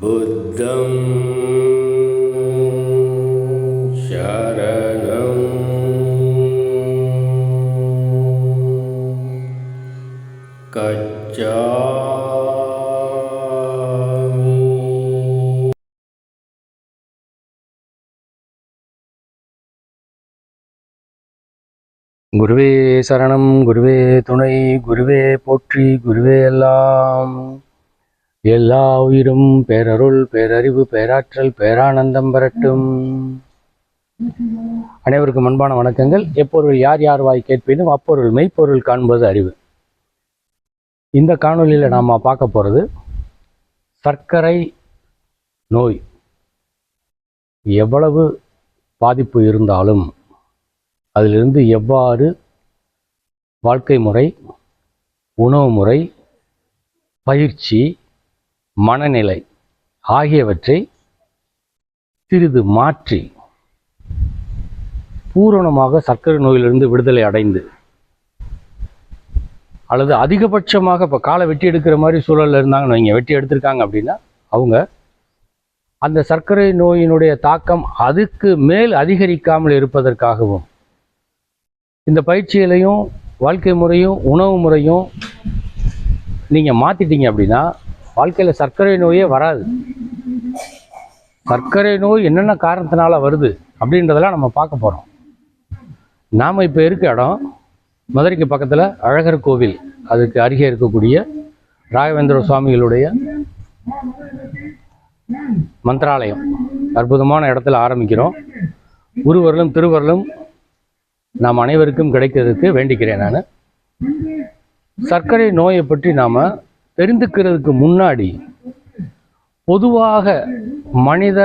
बुद्धं शरणं गच्छामि குருவே சரணம் குருவே துணை குருவே போற்றி குருவே எல்லாம் எல்லா உயிரும் பேரருள் பேரறிவு பேராற்றல் பேரானந்தம் பெறட்டும். அனைவருக்கும் அன்பான வணக்கங்கள். எப்பொருள் யார் யார் வாய் கேட்பினும் அப்பொருள் மெய்ப்பொருள் காண்பது அறிவு. இந்த காணொலியில் நாம் பார்க்க போகிறது சர்க்கரை நோய். எவ்வளவு பாதிப்பு இருந்தாலும் அதிலிருந்து எவ்வாறு வாழ்க்கை முறை உணவு முறை பயிற்சி மனநிலை ஆகியவற்றை சிறிது மாற்றி பூரணமாக சர்க்கரை நோயிலிருந்து விடுதலை அடைந்து அல்லது அதிகபட்சமாக இப்போ காலை வெட்டி எடுக்கிற மாதிரி சூழலில் இருந்தாங்கன்னு வைங்க. வெட்டி எடுத்திருக்காங்க அப்படின்னா அவங்க அந்த சர்க்கரை நோயினுடைய தாக்கம் அதுக்கு மேல் அதிகரிக்காமல் இருப்பதற்காகவும் இந்த பயிற்சிகளையும் வாழ்க்கை முறையும் உணவு முறையும் நீங்கள் மாற்றிட்டீங்க அப்படின்னா வாழ்க்கையில் சர்க்கரை நோயே வராது. சர்க்கரை நோய் என்னென்ன காரணத்தினால வருது அப்படின்றதெல்லாம் நம்ம பார்க்க போகிறோம் நாம் இப்போ இருக்க இடம் மதுரைக்கு பக்கத்தில் அழகர் கோவில் அதுக்கு அருகே இருக்கக்கூடிய ராகவேந்திர சுவாமிகளுடைய மந்திராலயம். அற்புதமான இடத்துல ஆரம்பிக்கிறோம். குருவர்களும் திருவர்களும் நாம் அனைவருக்கும் கிடைக்கிறதுக்கு வேண்டிக்கிறேன் நான். சர்க்கரை நோயை பற்றி நாம் தெரிந்துக்கிறதுக்கு முன்னாடி பொதுவாக மனித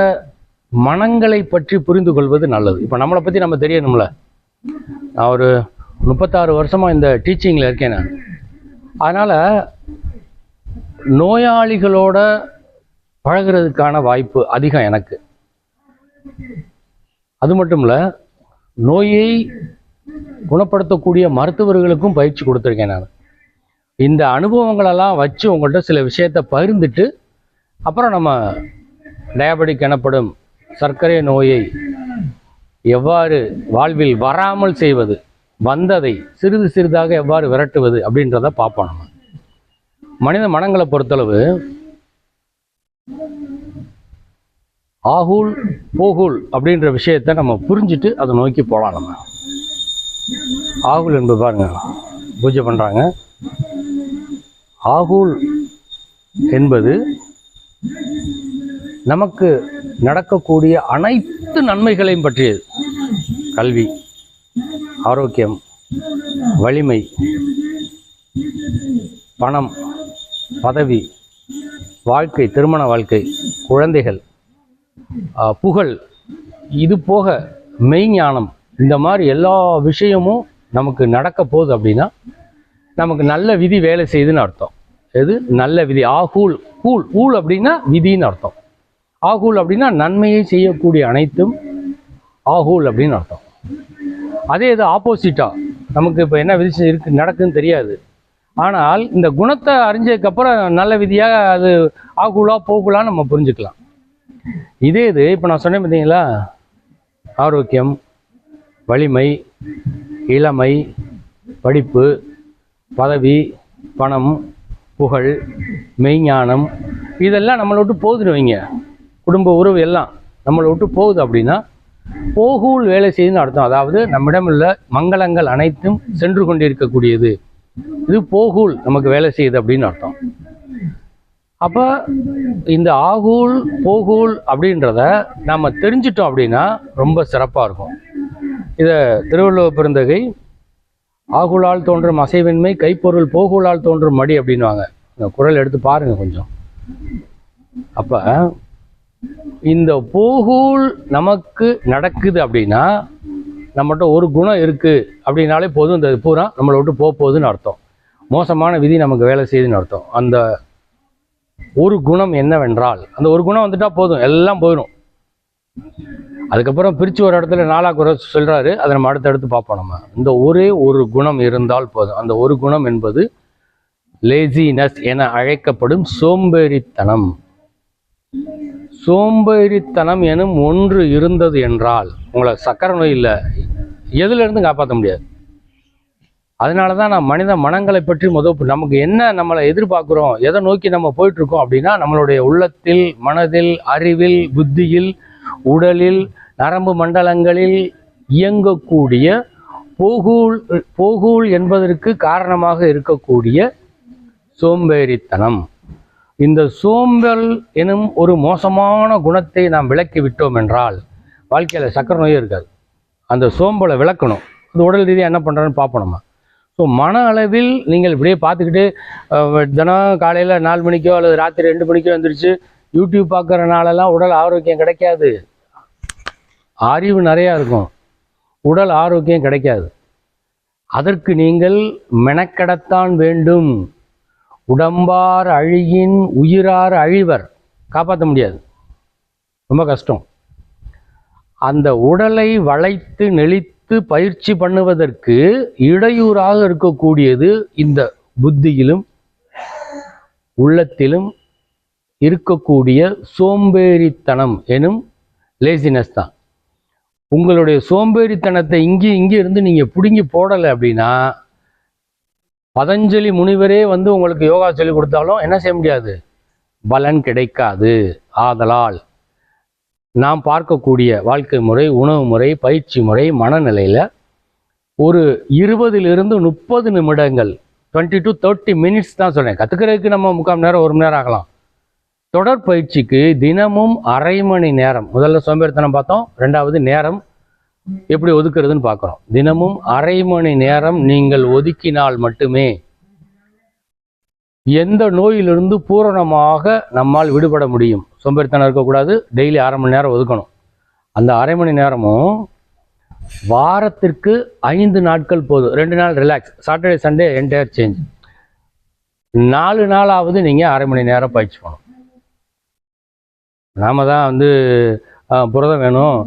மனங்களை பற்றி புரிந்து கொள்வது நல்லது. இப்போ நம்மளை பற்றி நம்ம தெரியணும்ல? நான் ஒரு முப்பத்தாறு வருஷமாக இந்த டீச்சிங்கில் இருக்கேன் நான். அதனால் நோயாளிகளோட பழகிறதுக்கான வாய்ப்பு அதிகம் எனக்கு. அது மட்டும் இல்லை நோயை குணப்படுத்தக்கூடிய மருத்துவர்களுக்கும் பயிற்சி கொடுத்துருக்கேன் நான். இந்த அனுபவங்களெல்லாம் வச்சு உங்கள்கிட்ட சில விஷயத்தை பகிர்ந்துட்டு அப்புறம் நம்ம டயபெட்டிக் எனப்படும் சர்க்கரை நோயை எவ்வாறு வாழ்வில் வராமல் செய்வது வந்ததை சிறிது சிறிதாக எவ்வாறு விரட்டுவது அப்படின்றத பார்ப்போம் நம்ம. மனித மனங்களை பொறுத்தளவு ஆகுல் போகுல் அப்படின்ற விஷயத்தை நம்ம புரிஞ்சுட்டு அதை நோக்கி போகலாம் நம்ம. ஆகுல் என்பது பாருங்க பூஜை பண்ணுறாங்க ஆகூல் என்பது நமக்கு நடக்கக்கூடிய அனைத்து நன்மைகளையும் பற்றியது. கல்வி ஆரோக்கியம் வலிமை பணம் பதவி வாழ்க்கை திருமண வாழ்க்கை குழந்தைகள் புகழ் இது போக மெய்ஞானம் இந்த மாதிரி எல்லா விஷயமும் நமக்கு நடக்க போகுது அப்படின்னா நமக்கு நல்ல விதி வேலை செய்யுதுன்னு அர்த்தம். எது? நல்ல விதி. ஆகூல் கூல் ஊல் அப்படின்னா விதின்னு அர்த்தம். ஆகூல் அப்படின்னா நன்மையை செய்யக்கூடிய அனைத்தும் ஆகூல் அப்படின்னு அர்த்தம். அதே இது ஆப்போசிட்டா நமக்கு இப்போ என்ன விதி இருக்கு நடக்குன்னு தெரியாது. ஆனால் இந்த குணத்தை அறிஞ்சதுக்கப்புறம் நல்ல விதியாக அது ஆகுலா போகுலான்னு நம்ம புரிஞ்சுக்கலாம். இதே இது இப்போ நான் சொன்னேன் பார்த்தீங்களா? ஆரோக்கியம் வலிமை இளமை படிப்பு பதவி பணம் புகழ் மெய்ஞானம் இதெல்லாம் நம்மளை விட்டு போகுதுன்னு வைங்க. குடும்ப உறவு எல்லாம் நம்மளை விட்டு போகுது அப்படின்னா போகூல் வேலை செய்யுதுன்னு அர்த்தம். அதாவது நம்மிடம் உள்ள மங்களங்கள் அனைத்தும் சென்று கொண்டிருக்கக்கூடியது. இது போகூல் நமக்கு வேலை செய்யுது அப்படின்னு அர்த்தம். அப்போ இந்த ஆகூல் போகூல் அப்படின்றத நம்ம தெரிஞ்சிட்டோம் அப்படின்னா ரொம்ப சிறப்பாக இருக்கும். இதை திருவள்ளுவர் பிறந்தகை ஆகுலால் தோன்றும் அசைவின்மை கைப்பொருள் போகுலால் தோன்றும் மடி அப்படின்வாங்க இந்த குரல் எடுத்து பாருங்க கொஞ்சம். அப்போ இந்த போகூல் நமக்கு நடக்குது அப்படின்னா நம்மகிட்ட ஒரு குணம் இருக்குது அப்படின்னாலே போதும். இந்த பூரா நம்மளை விட்டு போக போகுதுன்னு அர்த்தம். மோசமான விதி நமக்கு வேலை செய்யுதுன்னு அர்த்தம். அந்த ஒரு குணம் என்னவென்றால் அந்த ஒரு குணம் வந்துட்டா போதும். எல்லாம் போயிடும் அதுக்கப்புறம் பிரித்து ஒரு இடத்துல நாலா குறை சொல்கிறாரு அதை நம்ம அடுத்தடுத்து பார்ப்போம் நம்ம. இந்த ஒரே ஒரு குணம் இருந்தால் போதும். அந்த ஒரு குணம் என்பது லேசினஸ் என அழைக்கப்படும் சோம்பேறித்தனம். சோம்பேறித்தனம் எனும் ஒன்று இருந்தது என்றால் உங்களை சக்கரை நோய் இல்லை. எதுலேருந்து காப்பாற்ற முடியாது. அதனால தான் நான் மனித மனங்களை பற்றி முதல் நமக்கு என்ன நம்மளை எதிர்பார்க்குறோம் எதை நோக்கி நம்ம போயிட்டுருக்கோம் அப்படின்னா நம்மளுடைய உள்ளத்தில் மனதில் அறிவில் புத்தியில் உடலில் நரம்பு மண்டலங்களில் இயங்கக்கூடிய போகூல் போகூல் என்பதற்கு காரணமாக இருக்கக்கூடிய சோம்பேறித்தனம். இந்த சோம்பல் எனும் ஒரு மோசமான குணத்தை நாம் விளக்கி விட்டோம் என்றால் வாழ்க்கையில் சக்கரை நோயே இருக்காது. அந்த சோம்பலை விளக்கணும். அது உடல் ரீதியாக என்ன பண்ணுறோன்னு பார்ப்போம் நம்ம. ஸோ மன அளவில் நீங்கள் இப்படியே பார்த்துக்கிட்டு தினம் காலையில் நாலு மணிக்கோ அல்லது ராத்திரி ரெண்டு மணிக்கோ எழுந்திரிச்சு யூடியூப் பார்க்குற நாளெல்லாம் உடல் ஆரோக்கியம் கிடைக்காது. அறிவு நிறையா இருக்கும். உடல் ஆரோக்கியம் கிடைக்காது. அதற்கு நீங்கள் மெனக்கெடத்தான் வேண்டும். உடம்பார் அழியின் உயிரார் அழிவர். காப்பாற்ற முடியாது. ரொம்ப கஷ்டம். அந்த உடலை வளைத்து நெளித்து பயிற்சி பண்ணுவதற்கு இடையூறாக இருக்கக்கூடியது இந்த புத்தியிலும் உள்ளத்திலும் இருக்கக்கூடிய சோம்பேறித்தனம் எனும் லேசினஸ் தான். உங்களுடைய சோம்பேறித்தனத்தை இங்கே இங்கே இருந்து நீங்கள் பிடுங்கி போடலை அப்படின்னா பதஞ்சலி முனிவரே வந்து உங்களுக்கு யோகா சொல்லி கொடுத்தாலும் என்ன செய்ய முடியாது? பலன் கிடைக்காது. ஆதலால் நாம் பார்க்கக்கூடிய வாழ்க்கை முறை உணவு முறை பயிற்சி முறை மனநிலையில் ஒரு இருபதிலிருந்து முப்பது நிமிடங்கள் டுவெண்ட்டி டு தேர்ட்டி மினிட்ஸ் தான் சொன்னேன். கற்றுக்கிறதுக்கு நம்ம முக்கால் நேரம் ஒரு மணி நேரம் ஆகலாம். தொடர் பயிற்சிக்கு தினமும் அரை மணி நேரம். முதல்ல சோம்பேறித்தனம் பார்த்தோம் ரெண்டாவது நேரம் எப்படி ஒதுக்குறதுன்னு பார்க்குறோம். தினமும் அரை மணி நேரம் நீங்கள் ஒதுக்கினால் மட்டுமே எந்த நோயிலிருந்து பூரணமாக நம்மால் விடுபட முடியும். சோம்பேறித்தனம் இருக்கக்கூடாது டெய்லி அரை மணி நேரம் ஒதுக்கணும். அந்த அரை மணி நேரமும் வாரத்திற்கு ஐந்து நாட்கள் போதும். ரெண்டு நாள் relax Saturday Sunday entire change நாலு நாளாவது நீங்கள் அரை மணி நேரம் பயிற்சி பண்ணணும். நாம் தான் வந்து புரதம் வேணும்.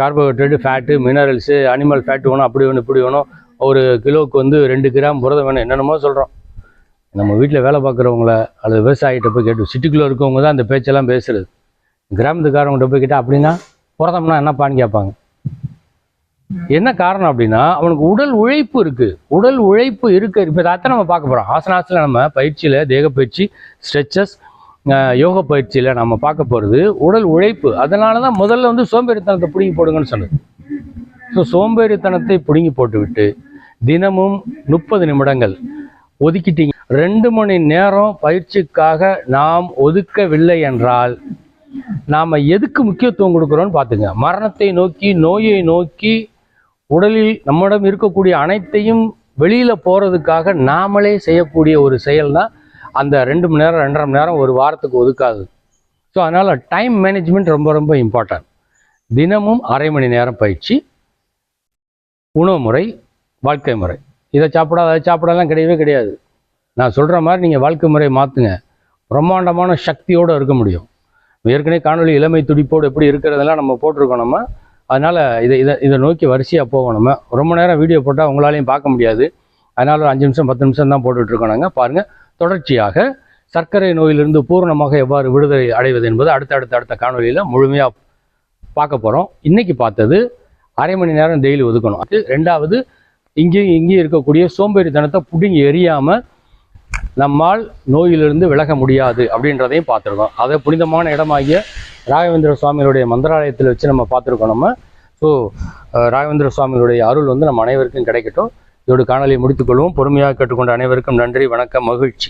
Carbohydrate fat minerals animal fat வேணும் அப்படி வேணும் இப்படி வேணும். ஒரு கிலோவுக்கு வந்து ரெண்டு கிராம் புரதம் வேணும். என்னென்னமோ சொல்கிறோம் நம்ம வீட்டில் வேலை பார்க்குறவங்கள அல்லது விவசாயிகிட்ட போய் கேட்டு சிட்டிக்குள்ளே இருக்கவங்க தான் அந்த பேச்செல்லாம் பேசுகிறது கிராமத்துக்காரவங்கள்ட்ட போய் கேட்டால் அப்படின்னா புரதம்னா என்னப்பான்னு கேட்பாங்க. என்ன காரணம் அப்படின்னா அவனுக்கு உடல் உழைப்பு இருக்குது உடல் உழைப்பு இருக்கு. இப்போ அதை நம்ம பார்க்க போகிறோம் ஆசனாசத்தில் நம்ம பயிற்சியில் தேக பயிற்சி ஸ்ட்ரெச்சஸ் யோக பயிற்சியில் நம்ம பார்க்க போகிறது உடல் உழைப்பு. அதனால தான் முதல்ல வந்து சோம்பேறித்தனத்தை பிடுங்கி போடுங்கன்னு சொன்னது. ஸோ சோம்பேறித்தனத்தை பிடுங்கி போட்டுவிட்டு தினமும் முப்பது நிமிடங்கள் ஒதுக்கிட்டீங்க. ரெண்டு மணி நேரம் பயிற்சிக்காக நாம் ஒதுக்கவில்லை என்றால் நாம் எதுக்கு முக்கியத்துவம் கொடுக்குறோன்னு பார்த்துங்க. மரணத்தை நோக்கி நோயை நோக்கி உடலில் நம்மிடம் இருக்கக்கூடிய அனைத்தையும் வெளியில் போகிறதுக்காக நாமளே செய்யக்கூடிய ஒரு செயல் தான் அந்த ரெண்டு மணி நேரம் ரெண்டரை மணி நேரம் ஒரு வாரத்துக்கு ஒதுக்காது. ஸோ அதனால் டைம் மேனேஜ்மெண்ட் ரொம்ப ரொம்ப இம்பார்ட்டன்ட் தினமும் அரை மணி நேரம் பயிற்சி உணவு முறை வாழ்க்கை முறை. இதை சாப்பிடாத அதை சாப்பிடலாம் கிடையவே கிடையாது. நான் சொல்கிற மாதிரி நீங்கள் வாழ்க்கை முறையை மாற்றுங்க பிரம்மாண்டமான சக்தியோடு இருக்க முடியும். ஏற்கனவே காணொளி இளமை துடிப்போடு எப்படி இருக்கிறதெல்லாம் நம்ம போட்டிருக்கோம் நம்ம. அதனால் இதை இதை இதை நோக்கி வரிசையாக போகணும் நம்ம. ரொம்ப நேரம் வீடியோ போட்டால் உங்களாலையும் பார்க்க முடியாது. அதனால் ஒரு அஞ்சு நிமிஷம் பத்து நிமிஷம் தான் போட்டுட்ருக்கோம் நாங்கள் பாருங்கள் தொடர்ச்சியாக சர்க்கரை நோயிலிருந்து பூரணமாக எவ்வாறு விடுதலை அடைவது என்பது அடுத்த அடுத்த அடுத்த காணொலியில் முழுமையாக பார்க்க போகிறோம் இன்றைக்கி பார்த்தது அரை மணி நேரம் டெய்லி ஒதுக்கணும். அது ரெண்டாவது இங்கேயும் இங்கேயும் இருக்கக்கூடிய சோம்பேறித்தனத்தை பிடுங்கி எறியாமல் நம்மால் நோயிலிருந்து விலக முடியாது அப்படின்றதையும் பார்த்துருக்கோம். அதை புனிதமான இடமாகிய ராகவேந்திர சுவாமிகளுடைய மந்திராலயத்தில் வச்சு நம்ம பார்த்துருக்கோம் நம்ம. ஸோ ராகவேந்திர சுவாமிகளுடைய அருள் வந்து நம்ம அனைவருக்கும் கிடைக்கட்டும். இதோட காணொலியை முடித்துக்கொள்வோம் பொறுமையாக கேட்டுக்கொண்ட அனைவருக்கும் நன்றி வணக்கம் மகிழ்ச்சி.